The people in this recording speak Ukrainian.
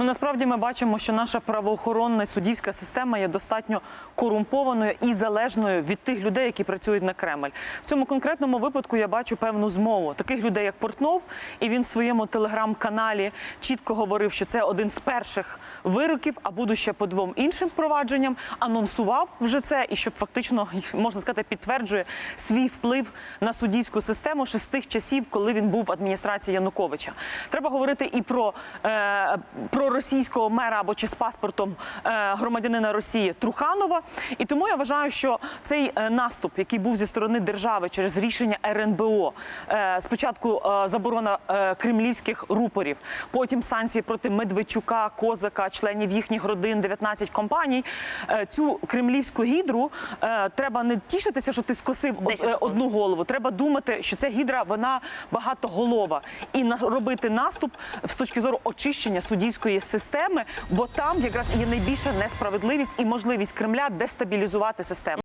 Ну насправді ми бачимо, що наша правоохоронна суддівська система є достатньо корумпованою і залежною від тих людей, які працюють на Кремль. В цьому конкретному випадку я бачу певну змову таких людей, як Портнов, і він в своєму телеграм-каналі чітко говорив, що це один з перших вироків, а буду ще по двом іншим провадженням. Анонсував вже це, і що фактично можна сказати, підтверджує свій вплив на суддівську систему ще з тих часів, коли він був в адміністрації Януковича. Треба говорити і про, е, про російського мера або чи з паспортом е, громадянина Росії Труханова. І тому я вважаю, що цей е, наступ, який був зі сторони держави через рішення РНБО, е, спочатку заборона кремлівських рупорів, потім санкції проти Медведчука, Козака, членів їхніх родин, 19 компаній. Цю кремлівську гідру треба не тішитися, що ти скосив одну голову. Треба думати, що ця гідра вона багатоголова, і робити наступ з точки зору очищення суддівської системи, бо там якраз є найбільша несправедливість і можливість Кремля дестабілізувати систему.